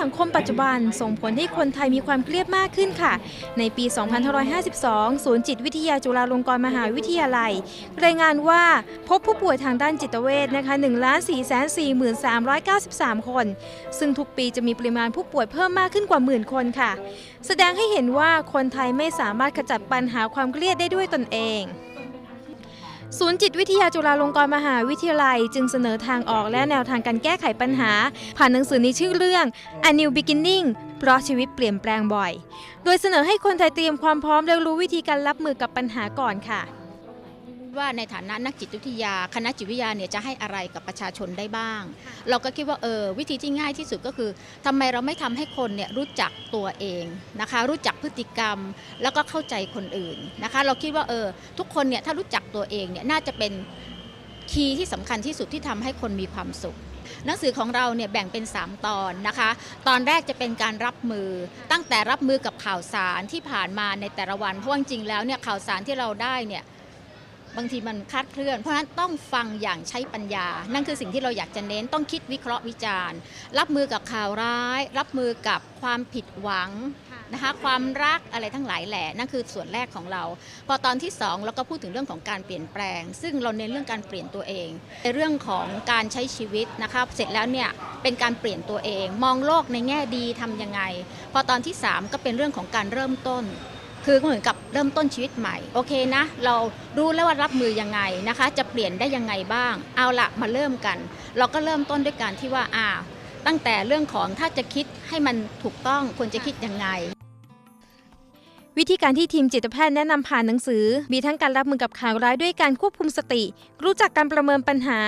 สังคมปัจจุบันส่งผลให้คนไทยมีความเครียดมากขึ้นค่ะ ในปี 2552 ศูนย์จิตวิทยาจุฬาลงกรณ์มหาวิทยาลัย รายงานว่าพบผู้ป่วยทางด้านจิตเวชนะคะ1 4 4 3 9 3 คน ซึ่งทุกปีจะมีปริมาณผู้ป่วยเพิ่มมากขึ้นกว่าหมื่นคนค่ะ แสดงให้เห็นว่าคนไทยไม่สามารถขจัดปัญหาความเครียดได้ด้วยตนเอง ศูนย์จิตวิทยาจุฬาลงกรณ์มหาวิทยาลัย จึงเสนอทางออกและแนวทางการแก้ไขปัญหา ผ่านหนังสือในชื่อเรื่อง A New Beginning เพราะชีวิตเปลี่ยนแปลงบ่อย โดยเสนอให้คนไทยเตรียมความพร้อมและรู้วิธีการรับมือกับปัญหาก่อนค่ะ ว่าในฐานะนักจิตวิทยา คณะจิตวิทยาเนี่ยจะให้อะไรกับประชาชนได้บ้าง เราก็คิดว่าเออวิธีที่ง่ายที่สุดก็คือทำไมเราไม่ทำให้คนเนี่ยรู้จักตัวเองนะคะ รู้จักพฤติกรรมแล้วก็เข้าใจคนอื่นนะคะ เราคิดว่าเออทุกคนเนี่ยถ้ารู้จักตัวเองเนี่ยน่าจะเป็นคีย์ที่สำคัญที่สุดที่ทำให้คนมีความสุขหนังสือของเราเนี่ยแบ่งเป็น 3 ตอนนะคะ ตอนแรกจะเป็นการรับมือ ตั้งแต่รับมือกับข่าวสารที่ผ่านมาในแต่ละวันเพราะว่าจริงๆแล้วเนี่ยข่าวสารที่เราได้เนี่ย บางทีมันคาดเคลื่อน เพราะฉะนั้นต้องฟังอย่างใช้ปัญญา นั่นคือสิ่งที่เราอยากจะเน้นต้องคิดวิเคราะห์วิจารณ์ รับมือกับข่าวร้าย รับมือกับความผิดหวังนะคะความรักอะไรทั้งหลายแหล่นั่นคือส่วนแรกของเรา พอตอนที่สองเราก็พูดถึงเรื่องของการเปลี่ยนแปลง ซึ่งเราเน้นเรื่องการเปลี่ยนตัวเองในเรื่องของการใช้ชีวิตนะคะเสร็จแล้วเนี่ยเป็นการเปลี่ยนตัวเอง มองโลกในแง่ดีทำยังไง พอตอนที่สามก็เป็นเรื่องของการเริ่มต้น คือเหมือนกับเริ่มต้นชีวิตใหม่โอเคนะ เรารู้แล้วว่ารับมือยังไงนะคะ จะเปลี่ยนได้ยังไงบ้าง เอาละมาเริ่มกัน เราก็เริ่มต้นด้วยการที่ว่าอ่าตั้งแต่เรื่องของถ้าจะคิดให้มันถูกต้องควรจะคิดยังไง วิธีการที่ทีมจิตแพทย์แนะนำผ่านหนังสือ มีทั้งการรับมือกับข่าวร้ายด้วยการควบคุมสติ รู้จักการประเมินปัญหา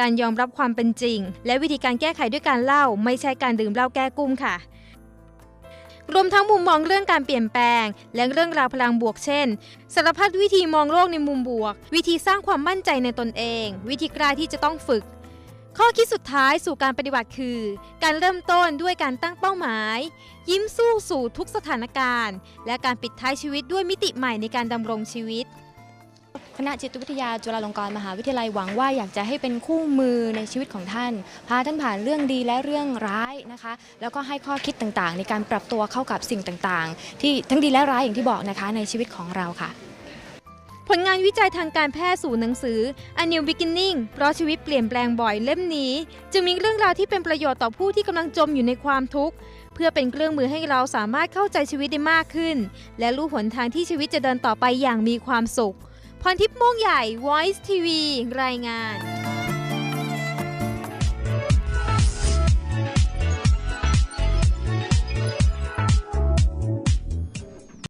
การยอมรับความเป็นจริง และวิธีการแก้ไขด้วยการเล่า ไม่ใช่การดื่มเหล้าแก้กุ้มค่ะ รวมทั้งมุมมองเรื่องการเปลี่ยนแปลง และเรื่องราวพลังบวกเช่น สารพัดวิธีมองโลกในมุมบวก วิธีสร้างความมั่นใจในตนเอง วิธีกล้าที่จะต้องฝึก ข้อคิดสุดท้ายสู่การปฏิบัติคือ การเริ่มต้นด้วยการตั้งเป้าหมาย ยิ้มสู้สู่ทุกสถานการณ์ และการปิดท้ายชีวิตด้วยมิติใหม่ในการดำรงชีวิต คณะจิตวิทยาจุฬาลงกรณ์มหาวิทยาลัยหวังว่าอยากจะให้เป็นคู่มือในชีวิตของท่าน พาท่านผ่านเรื่องดีและเรื่องร้ายนะคะ แล้วก็ให้ข้อคิดต่างๆ ในการปรับตัวเข้ากับสิ่งต่างๆ ที่ทั้งดีและร้ายอย่างที่บอกนะคะในชีวิตของเราค่ะ ผลงานวิจัยทางการแพทย์สู่หนังสือ A New Beginning เพราะชีวิตเปลี่ยนแปลงบ่อยเล่มนี้ จึงมีเรื่องราวที่เป็นประโยชน์ต่อผู้ที่กำลังจมอยู่ในความทุกข์เพื่อเป็นเครื่องมือให้เราสามารถเข้าใจชีวิตได้มากขึ้น และรู้หนทางที่ชีวิตจะเดินต่อไปอย่างมีความสุข พรทิพย์ม่วงใหญ่ Voice TV รายงาน